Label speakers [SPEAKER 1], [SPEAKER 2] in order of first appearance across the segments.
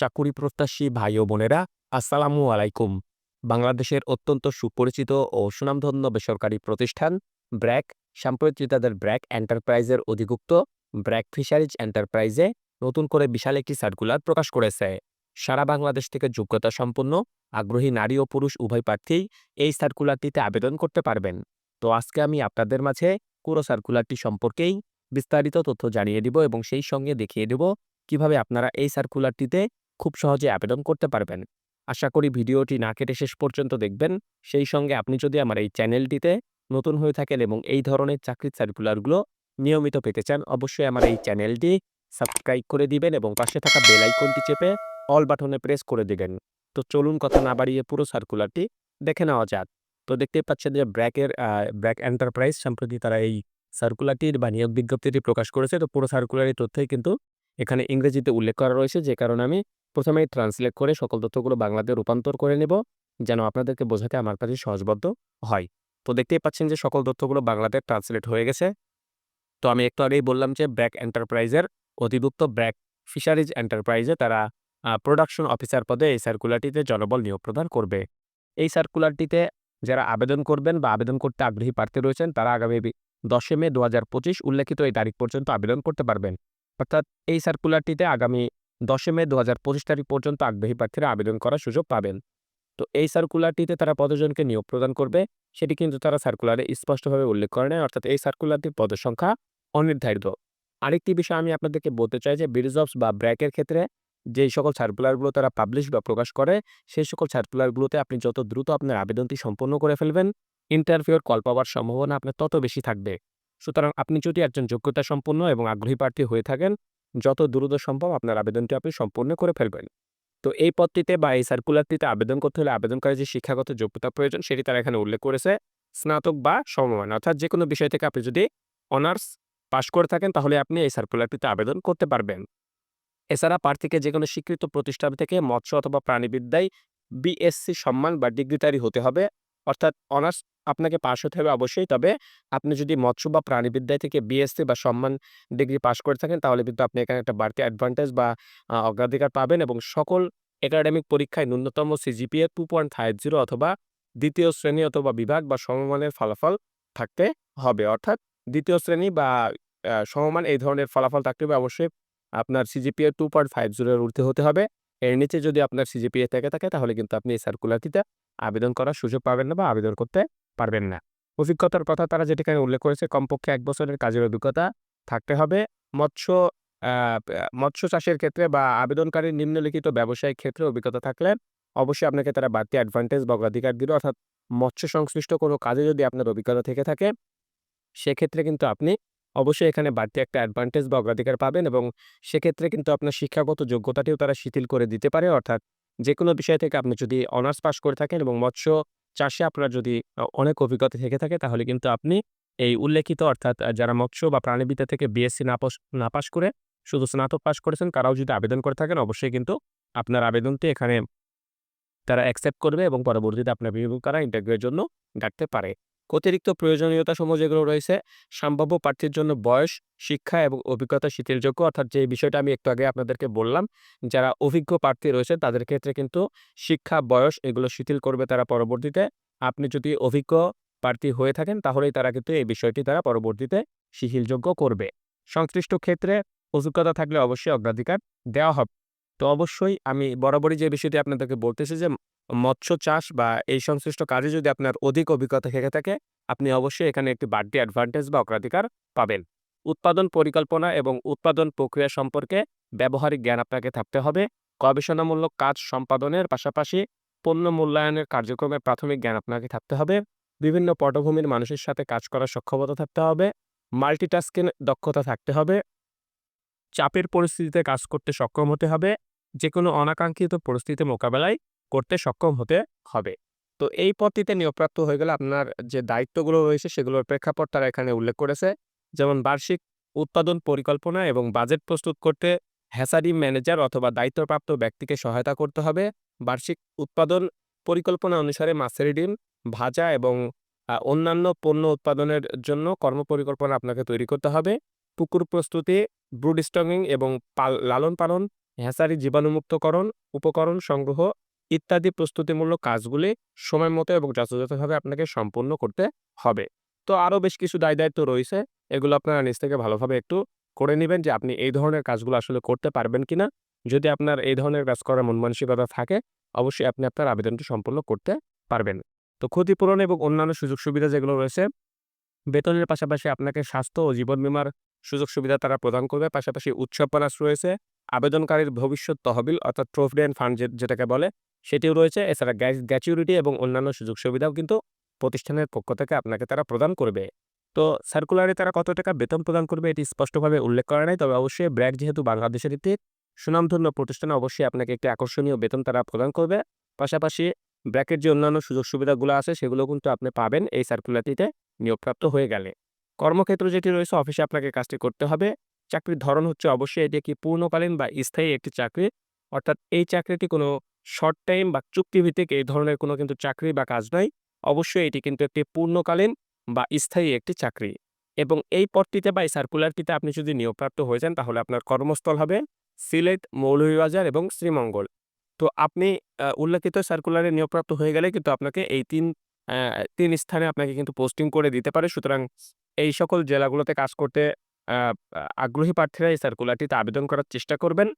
[SPEAKER 1] চাকুরি প্রত্যাশী ভাই ও বোনেরা, আসসালামু আলাইকুম। বাংলাদেশের অত্যন্ত সুপরিচিত ও সুনামধন্য বেসরকারি প্রতিষ্ঠান ব্র্যাক সম্প্রতি তাদের ব্র্যাক এন্টারপ্রাইজের অধিভুক্ত ব্র্যাক ফিশারিজ এন্টারপ্রাইজে নতুন করে বিশাল একটি সার্কুলার প্রকাশ করেছে। সারা বাংলাদেশ থেকে যোগ্যতা সম্পন্ন, আগ্রহী নারী ও পুরুষ উভয় প্রার্থীই এই সার্কুলারটিতে আবেদন করতে পারবেন। তো আজকে আমি আপনাদের মাঝে পুরো সার্কুলারটি সম্পর্কেই বিস্তারিত তথ্য জানিয়ে দিব এবং সেই সঙ্গে দেখিয়ে দেব কীভাবে আপনারা এই সার্কুলারটিতে খুব সহজে আবেদন করতে পারবেন। আশা করি ভিডিওটি না কেটে শেষ পর্যন্ত দেখবেন। সেই সঙ্গে আপনি যদি আমার এই চ্যানেলটিতে নতুন হয়ে থাকেন এবং এই ধরনের চাকরির সার্কুলারগুলো নিয়মিত পেতে চান, অবশ্যই আমার এই চ্যানেলটি সাবস্ক্রাইব করে দিবেন এবং পাশে থাকা বেল আইকনটি চেপে অল বাটনে প্রেস করে দিবেন। তো চলুন কথা না বাড়িয়ে পুরো সার্কুলারটি দেখে নেওয়া যাক। তো দেখতেই পাচ্ছেন যে ব্র্যাকের ব্র্যাক এন্টারপ্রাইজ সম্প্রতি তারা এই সার্কুলারটির বা নিয়োগ বিজ্ঞপ্তিটি প্রকাশ করেছে। তো পুরো সার্কুলারের তথ্যই কিন্তু এখানে ইংরেজিতে উল্লেখ করা রয়েছে যে কারণে আমি প্রথমেই ট্রান্সলেট করে সকল তথ্যগুলো বাংলাতে রূপান্তর করে নেব, যেন আপনাদেরকে বোঝাতে আমার কাছে সহজবদ্ধ হয়। তো দেখতেই পাচ্ছেন যে সকল তথ্যগুলো বাংলাতে ট্রান্সলেট হয়ে গেছে। তো আমি একটু আগেই বললাম যে ব্র্যাক এন্টারপ্রাইজের অধিভুক্ত ব্র্যাক ফিশারিজ এন্টারপ্রাইজে তারা প্রোডাকশন অফিসার পদে এই সার্কুলারটিতে জনবল নিয়োগ প্রদান করবে। এই সার্কুলারটিতে যারা আবেদন করবেন বা আবেদন করতে আগ্রহী প্রার্থী রয়েছেন, তারা আগামী দশে মে দু হাজার পঁচিশ উল্লেখিত এই তারিখ পর্যন্ত আবেদন করতে পারবেন। অর্থাৎ এই সার্কুলারটিতে আগামী দশে মে দু হাজার পঁচিশ তারিখ পর্যন্ত আগ্রহী প্রার্থীরা আবেদন করার সুযোগ পাবেন। তো এই সার্কুলারটিতে তারা পদজনকে নিয়োগ প্রদান করবে, সেটি কিন্তু তারা সার্কুলারে স্পষ্টভাবে উল্লেখ করে নেয়, অর্থাৎ এই সার্কুলারটির পদের সংখ্যা অনির্ধারিত। আরেকটি বিষয় আমি আপনাদেরকে বলতে চাই যে বিরিজবস বা ব্র্যাকের ক্ষেত্রে যেই সকল সার্কুলারগুলো তারা পাবলিশ বা প্রকাশ করে, সেই সকল সার্কুলারগুলোতে আপনি যত দ্রুত আপনার আবেদনটি সম্পন্ন করে ফেলবেন ইন্টারভিউর কল পাওয়ার সম্ভাবনা আপনার তত বেশি থাকবে। সুতরাং আপনি যদি একজন যোগ্যতা সম্পন্ন এবং আগ্রহী প্রার্থী হয়ে থাকেন, যত দ্রুত সম্ভব আপনার আবেদনটি আপনি সম্পূর্ণ করে ফেলবেন। তো এই পদটিতে বা এই সার্কুলারটিতে আবেদন করতে হলে আবেদনকারী যে শিক্ষাগত যোগ্যতা প্রয়োজন সেটি তারা এখানে উল্লেখ করেছে, স্নাতক বা সমমান অর্থাৎ যে কোনো বিষয় থেকে আপনি যদি অনার্স পাশ করে থাকেন, তাহলে আপনি এই সার্কুলারটিতে আবেদন করতে পারবেন। এছাড়া প্রার্থীকে যে কোনো স্বীকৃত প্রতিষ্ঠান থেকে মৎস্য অথবা প্রাণীবিদ্যায় বিএসসি সম্মান বা ডিগ্রিটারি হতে হবে। অর্থাৎ অনার্স আপনাকে পাশ হতে হবে অবশ্যই। তবে আপনি যদি মৎস্য বা প্রাণীবিদ্যায় থেকে বিএসসি বা সম্মান ডিগ্রি পাশ করে থাকেন, তাহলে কিন্তু আপনি এখানে একটা বাড়তি অ্যাডভান্টেজ বা অগ্রাধিকার পাবেন এবং সকল একাডেমিক পরীক্ষায় ন্যূনতম CGPA two point five zero অথবা দ্বিতীয় শ্রেণি অথবা বিভাগ বা সমমানের ফলাফল থাকতে হবে। অর্থাৎ দ্বিতীয় শ্রেণি বা সমমান এই ধরনের ফলাফল থাকতে হবে। অবশ্যই আপনার সিজিপিএ টু পয়েন্ট ফাইভ জিরোর ঊর্ধ্বে হতে হবে। এর নিচে যদি আপনার সিজিপিএ থেকে থাকে, তাহলে কিন্তু আপনি এই সার্কুলারটিতে আবেদন করার সুযোগ পাবেন না বা আবেদন করতে পারবেন না। অভিজ্ঞতার কথা তারা যেটি এখানে উল্লেখ করেছে, কমপক্ষে এক বছরের কাজের অভিজ্ঞতা থাকতে হবে। মৎস্য মৎস্য চাষের ক্ষেত্রে বা আবেদনকারীর নিম্নলিখিত ব্যবসায়িক ক্ষেত্রে অভিজ্ঞতা থাকলে অবশ্যই আপনাকে তারা বাড়তি অ্যাডভান্টেজ বা অগ্রাধিকার দিল অর্থাৎ মৎস্য সংশ্লিষ্ট কোনো কাজে যদি আপনার অভিজ্ঞতা থেকে থাকে, সেক্ষেত্রে কিন্তু আপনি অবশ্যই এখানে বাড়তি একটা অ্যাডভান্টেজ বা অগ্রাধিকার পাবেন এবং সেক্ষেত্রে কিন্তু আপনার শিক্ষাগত যোগ্যতাটিও তারা শিথিল করে দিতে পারে। অর্থাৎ যে কোনো বিষয় থেকে আপনি যদি অনার্স পাস করে থাকেন এবং মৎস্য চাষে আপনার যদি অনেক অভিজ্ঞতা থেকে থাকে, তাহলে কিন্তু আপনি এই উল্লেখিত অর্থাৎ যারা মৎস্য বা প্রাণীবিদ্যা থেকে বিএসসি না পাস না পাস করে শুধু স্নাতক পাস করেছেন, তারাও যদি আবেদন করে থাকেন, অবশ্যই কিন্তু আপনার আবেদনটি এখানে তারা অ্যাকসেপ্ট করবে এবং পরবর্তীতে আপনার বিনিয়োগ করা ইন্টারভিউয়ের জন্য ডাকতে পারে। অতিরিক্ত প্রয়োজনীয়তা সমূহ যেগুলো রয়েছে, সম্ভাব্য প্রার্থীর জন্য বয়স, শিক্ষা এবং অভিজ্ঞতা শিথিলযোগ্য, অর্থাৎ যে বিষয়টা আমি একটু আগে আপনাদেরকে বললাম, যারা অভিজ্ঞ প্রার্থী রয়েছে, তাদের ক্ষেত্রে কিন্তু শিক্ষা, বয়স এগুলো শিথিল করবে তারা পরবর্তীতে। আপনি যদি অভিজ্ঞ প্রার্থী হয়ে থাকেন, তাহলেই তারা কিন্তু এই বিষয়টি তারা পরবর্তীতে শিথিলযোগ্য করবে। সংশ্লিষ্ট ক্ষেত্রে অভিজ্ঞতা থাকলে অবশ্যই অগ্রাধিকার দেওয়া হবে। তো অবশ্যই আমি বরাবরই যে বিষয়টি আপনাদেরকে বলতেছি যে, মৎস্য চাষ বা এই সংশ্লিষ্ট কাজে যদি আপনার অধিক অভিজ্ঞতা থেকে থাকে, আপনি অবশ্যই এখানে একটি বাড়তি অ্যাডভান্টেজ বা অগ্রাধিকার পাবেন। উৎপাদন পরিকল্পনা এবং উৎপাদন প্রক্রিয়া সম্পর্কে ব্যবহারিক জ্ঞান আপনাকে থাকতে হবে। গবেষণামূলক কাজ সম্পাদনের পাশাপাশি পণ্য মূল্যায়নের কার্যক্রমের প্রাথমিক জ্ঞান আপনাকে থাকতে হবে। বিভিন্ন পটভূমির মানুষের সাথে কাজ করার সক্ষমতা থাকতে হবে। মাল্টিটাস্কিং দক্ষতা থাকতে হবে। চাপের পরিস্থিতিতে কাজ করতে সক্ষম হতে হবে। যে কোনো অনাকাঙ্ক্ষিত পরিস্থিতি মোকাবেলায় করতে সক্ষম হতে হবে। তো এই পদটিতে নিয়োগপ্রাপ্ত হয়ে গেলে আপনার যে দায়িত্বগুলো রয়েছে সেগুলোর প্রেক্ষাপট তারা এখানে উল্লেখ করেছে। যেমন বার্ষিক উৎপাদন পরিকল্পনা এবং বাজেট প্রস্তুত করতে হ্যাসারি ম্যানেজার অথবা দায়িত্বপ্রাপ্ত ব্যক্তিকে সহায়তা করতে হবে। বার্ষিক উৎপাদন পরিকল্পনা অনুসারে মাছের ডিম ভাজা এবং অন্যান্য পণ্য উৎপাদনের জন্য কর্মপরিকল্পনা আপনাকে তৈরি করতে হবে। পুকুর প্রস্তুতি, ব্রুড স্টকিং এবং লালন পালন হ্যাঁসারি জীবাণুমুক্তকরণ, উপকরণ সংগ্রহ ইত্যাদি প্রস্তুতিমূলক কাজগুলি সময় মতো এবং যথাযথভাবে আপনাকে সম্পূর্ণ করতে হবে। তো আরও বেশ কিছু দায় দায়িত্ব রয়েছে, এগুলো আপনারা নিজ থেকে ভালোভাবে একটু করে নেবেন যে আপনি এই ধরনের কাজগুলো আসলে করতে পারবেন কিনা। যদি আপনার এই ধরনের কাজ করার মন মানসিকতা থাকে, অবশ্যই আপনি আপনার আবেদনটি সম্পূর্ণ করতে পারবেন। তো ক্ষতিপূরণ এবং অন্যান্য সুযোগ সুবিধা যেগুলো রয়েছে, বেতনের পাশাপাশি আপনাকে স্বাস্থ্য ও জীবন বীমার সুযোগ সুবিধা তারা প্রদান করবে। পাশাপাশি উৎসব বোনাস রয়েছে আবেদনকারীর ভবিষ্যৎ তহবিল, অর্থাৎ প্রভিডেন্ট ফান্ড যেটাকে বলে, সেটিও রয়েছে। এছাড়া গ্যাচুরিটি এবং অন্যান্য সুযোগ সুবিধাও কিন্তু প্রতিষ্ঠানের পক্ষ থেকে আপনাকে তারা প্রদান করবে। তো সার্কুলারে তারা কত টাকা বেতন প্রদান করবে এটি স্পষ্টভাবে উল্লেখ করা নাই, তবে অবশ্যই ব্র্যাক যেহেতু বাংলাদেশের একটি সুনামধন্য প্রতিষ্ঠানে, অবশ্যই আপনাকে একটি আকর্ষণীয় বেতন তারা প্রদান করবে। পাশাপাশি ব্র্যাকের যে অন্যান্য সুযোগ সুবিধাগুলো আছে, সেগুলো কিন্তু আপনি পাবেন এই সার্কুলারটিতে নিয়োগপ্রাপ্ত হয়ে গেলে। কর্মক্ষেত্র যেটি রয়েছে, অফিসে আপনাকে কাজটি করতে হবে। চাকরির ধরন হচ্ছে অবশ্যই এটি একটি পূর্ণকালীন বা স্থায়ী একটি চাকরি। অর্থাৎ এই চাকরিটি কোনো শর্ট টাইম বা চুক্তিভিত্তিক এই ধরনের কোনো কিন্তু চাকরি বা কাজ নয়। অবশ্যই এটি কিন্তু একটি পূর্ণকালীন বা স্থায়ী একটি চাকরি। এবং এই পদটিতে বা এই সার্কুলারটিতে আপনি যদি নিয়োগপ্রাপ্ত হয়ে যান, তাহলে আপনার কর্মস্থল হবে সিলেট, মৌলভীবাজার এবং শ্রীমঙ্গল। তো আপনি উল্লেখিত সার্কুলারে নিয়োগপ্রাপ্ত হয়ে গেলে কিন্তু আপনাকে এই তিন তিন স্থানে আপনাকে কিন্তু পোস্টিং করে দিতে পারে। সুতরাং এই সকল জেলাগুলোতে কাজ করতে আগ্রহী প্রার্থীরা এই সার্কুলারটিতে আবেদন করার চেষ্টা করবেন।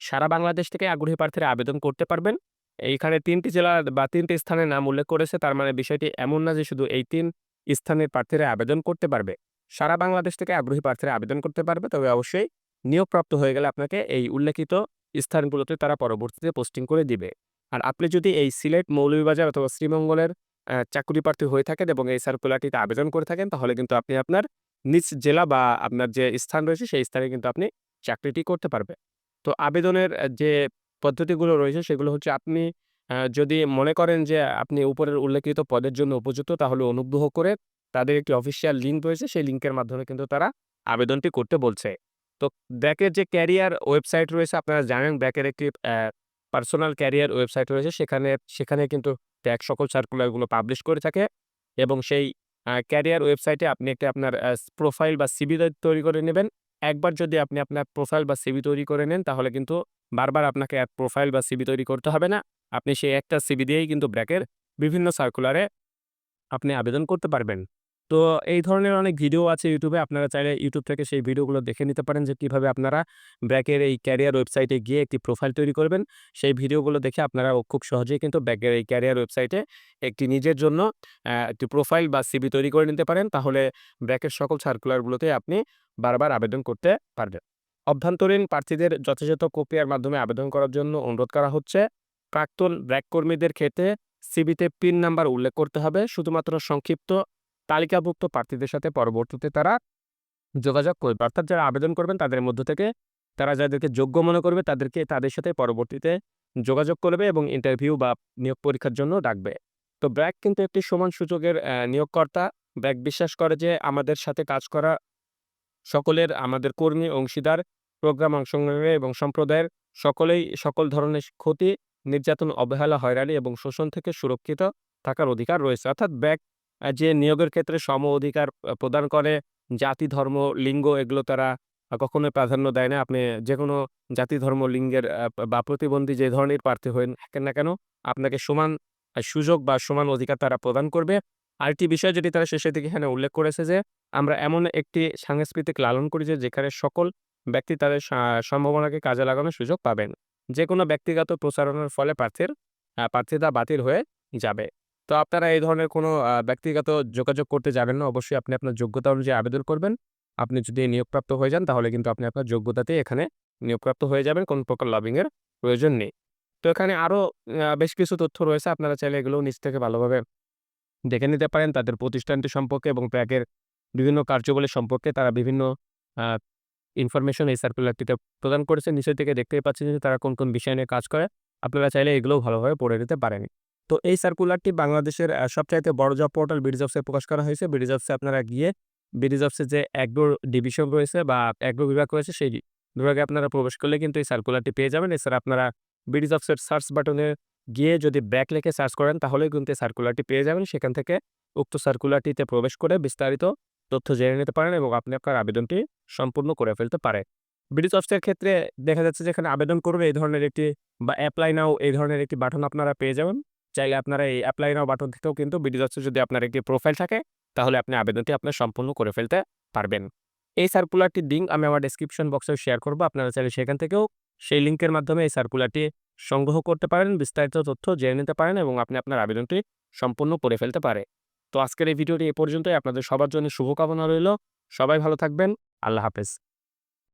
[SPEAKER 1] সারা বাংলাদেশ থেকে আগ্রহী প্রার্থীরা আবেদন করতে পারবেন। এইখানে তিনটি জেলা বা তিনটি স্থানের নাম উল্লেখ করেছে, তার মানে বিষয়টি এমন না যে শুধু এই তিন স্থানের প্রার্থীরা আবেদন করতে পারবে। সারা বাংলাদেশ থেকে আগ্রহী প্রার্থীরা আবেদন করতে পারবে, তবে অবশ্যই নিয়োগপ্রাপ্ত হয়ে গেলে আপনাকে এই উল্লেখিত স্থানগুলোতে তারা পরবর্তীতে পোস্টিং করে দিবে। আর আপনি যদি এই সিলেট মৌলভীবাজার অথবা শ্রীমঙ্গলের চাকরি প্রার্থী হয়ে থাকেন এবং এই সার্কুলারটিতে আবেদন করে থাকেন, তাহলে কিন্তু আপনি আপনার নিজ জেলা বা আপনার যে স্থান রয়েছে, সেই স্থানে কিন্তু আপনি চাকরিটি করতে পারবে। তো আবেদনের যে পদ্ধতিগুলো রয়েছে, সেগুলো হচ্ছে আপনি যদি মনে করেন যে আপনি উপরের উল্লেখিত পদের জন্য উপযুক্ত, তাহলে অনুগ্রহ করে তাদের একটি অফিসিয়াল লিঙ্ক রয়েছে, সেই লিঙ্কের মাধ্যমে কিন্তু তারা আবেদনটি করতে বলছে। তো ব্যাকের যে ক্যারিয়ার ওয়েবসাইট রয়েছে, আপনারা জানেন, ব্যাকের একটি পার্সোনাল ক্যারিয়ার ওয়েবসাইট রয়েছে, সেখানে সেখানে কিন্তু ট্যাগ সকল সার্কুলারগুলো পাবলিশ করে থাকে এবং সেই ক্যারিয়ার ওয়েবসাইটে আপনি একটা আপনার প্রোফাইল বা সিবি তৈরি করে নেবেন। একবার যদি আপনি আপনার প্রোফাইল বা সিবি তৈরি করে নেন, তাহলে কিন্তু বারবার আপনাকে প্রোফাইল বা সিবি তৈরি করতে হবে না। আপনি সেই একটা সিবি দিয়েই কিন্তু ব্র্যাকের বিভিন্ন সার্কুলারে আপনি আবেদন করতে পারবেন। তো এই ধরনের অনেক ভিডিও আছে ইউটিউবে আপনারা চাইলে ইউটিউব থেকে সেই ভিডিওগুলো দেখে নিতে পারেন যে কীভাবে আপনারা ব্যাকের এই ক্যারিয়ার ওয়েবসাইটে গিয়ে একটি প্রোফাইল তৈরি করবেন। সেই ভিডিওগুলো দেখে আপনারা খুব সহজেই কিন্তু ব্যাকের এই ক্যারিয়ার ওয়েবসাইটে একটি নিজের জন্য একটি প্রোফাইল বা সিবি তৈরি করে নিতে পারেন। তাহলে ব্যাকের সকল সার্কুলারগুলোতে আপনি বারবার আবেদন করতে পারবেন। অভ্যন্তরীণ প্রার্থীদের যথাযথ প্রক্রিয়ার মাধ্যমে আবেদন করার জন্য অনুরোধ করা হচ্ছে, প্রাক্তন ব্র্যাক কর্মীদের ক্ষেত্রে সিবিতে পিন নাম্বার উল্লেখ করতে হবে। শুধুমাত্র সংক্ষিপ্ত তালিকাভুক্ত প্রার্থীদের সাথে পরবর্তীতে তারা যোগাযোগ করবে। অর্থাৎ যারা আবেদন করবেন, তাদের মধ্য থেকে তারা যাদেরকে যোগ্য মনে করবে, তাদেরকে, তাদের সাথে পরবর্তীতে যোগাযোগ করবে এবং ইন্টারভিউ বা নিয়োগ পরীক্ষার জন্য ডাকবে। তো ব্র্যাক কিন্তু একটি সমান সুযোগের নিয়োগকর্তা। ব্র্যাক বিশ্বাস করে যে আমাদের সাথে কাজ করা সকলের, আমাদের কর্মী, অংশীদার, প্রোগ্রাম অংশগ্রহণে এবং সম্প্রদায়ের সকলেই সকল ধরনের ক্ষতি, নির্যাতন, অবহেলা, হয়রানি এবং শোষণ থেকে সুরক্ষিত থাকার অধিকার রয়েছে। অর্থাৎ যে নিয়োগের ক্ষেত্রে সম অধিকার প্রদান করে, জাতি, ধর্ম, লিঙ্গ এগুলো তারা কখনোই প্রাধান্য দেয় না। আপনি যে কোনো জাতি, ধর্ম, লিঙ্গের বা প্রতিবন্ধী যে ধরনের প্রার্থী থাকেন না কেন, আপনাকে সমান সুযোগ বা সমান অধিকার তারা প্রদান করবে। আরেকটি বিষয় যেটি তারা শেষের দিকে এখানে উল্লেখ করেছে যে, আমরা এমন একটি সাংস্কৃতিক লালন করি যে, যেখানে সকল ব্যক্তি তাদের সম্ভাবনাকে কাজে লাগানোর সুযোগ পাবেন। যে কোনো ব্যক্তিগত প্রচারণার ফলে প্রার্থীর প্রার্থিতা বাতিল হয়ে যাবে। তো আপনারা এই ধরনের কোনো ব্যক্তিগত যোগাযোগ করতে যাবেন না। অবশ্যই আপনি আপনার যোগ্যতা অনুযায়ী আবেদন করবেন। আপনি যদি নিয়োগপ্রাপ্ত হয়ে যান, তাহলে কিন্তু আপনি আপনার যোগ্যতাতে এখানে নিয়োগপ্রাপ্ত হয়ে যাবেন। কোনো প্রকার লবিংয়ের প্রয়োজন নেই। তো এখানে আরও বেশ কিছু তথ্য রয়েছে। আপনারা চাইলে এগুলো নিচ থেকে ভালোভাবে দেখে নিতে পারেন। তাদের প্রতিষ্ঠানটি সম্পর্কে এবং প্যাকের বিভিন্ন কার্যবলী সম্পর্কে তারা বিভিন্ন ইনফরমেশন এই সার্কুলারটিতে প্রদান করেছে। নিচের থেকে দেখতেই পাচ্ছেন যে তারা কোন কোন বিষয় নিয়ে কাজ করে। আপনারা চাইলে এগুলোও ভালোভাবে পড়ে নিতে পারেন। তো এই সার্কুলারটি বাংলাদেশের সবচাইতে বড় জব পোর্টাল বিডিজবসে প্রকাশ করা হয়েছে। বিডিজবসে আপনারা গিয়ে বিডিজবসে যে অ্যাগ্রো ডিভিশন রয়েছে বা অ্যাগ্রো বিভাগ রয়েছে, সেই বিভাগে আপনারা প্রবেশ করলে কিন্তু এই সার্কুলারটি পেয়ে যাবেন। এছাড়া আপনারা বিডিজবসের সার্চ বাটনে গিয়ে যদি ব্যাক লেখে সার্চ করেন, তাহলেই কিন্তু এই সার্কুলারটি পেয়ে যাবেন। সেখান থেকে উক্ত সার্কুলারটিতে প্রবেশ করে বিস্তারিত তথ্য জেনে নিতে পারেন এবং আপনি আপনার আবেদনটি সম্পূর্ণ করে ফেলতে পারে বিডি জবসের ক্ষেত্রে দেখা যাচ্ছে যেখানে আবেদন করবে এই ধরনের একটি বা অ্যাপ্লাই নাও এই ধরনের একটি বাটন আপনারা পেয়ে যাবেন। চাইলে আপনারা এই অ্যাপ্লাই নাও বাটন থেকেও কিন্তু বিডি জবসে যদি আপনার একটি প্রোফাইল থাকে, তাহলে আপনি আবেদনটি আপনার সম্পূর্ণ করে ফেলতে পারবেন। এই সার্কুলারটির লিঙ্ক আমি আমার ডেসক্রিপশন বক্সে শেয়ার করব। আপনারা চাইলে সেখান থেকেও সেই লিঙ্কের মাধ্যমে এই সার্কুলারটি সংগ্রহ করতে পারেন, বিস্তারিত তথ্য জেনে নিতে পারেন এবং আপনি আপনার আবেদনটি সম্পূর্ণ করে ফেলতে পারে। তো আজকের এই ভিডিওটি এ পর্যন্তই। আপনাদের সবার জন্য শুভকামনা রইল। সবাই ভালো থাকবেন। আল্লাহ হাফেজ।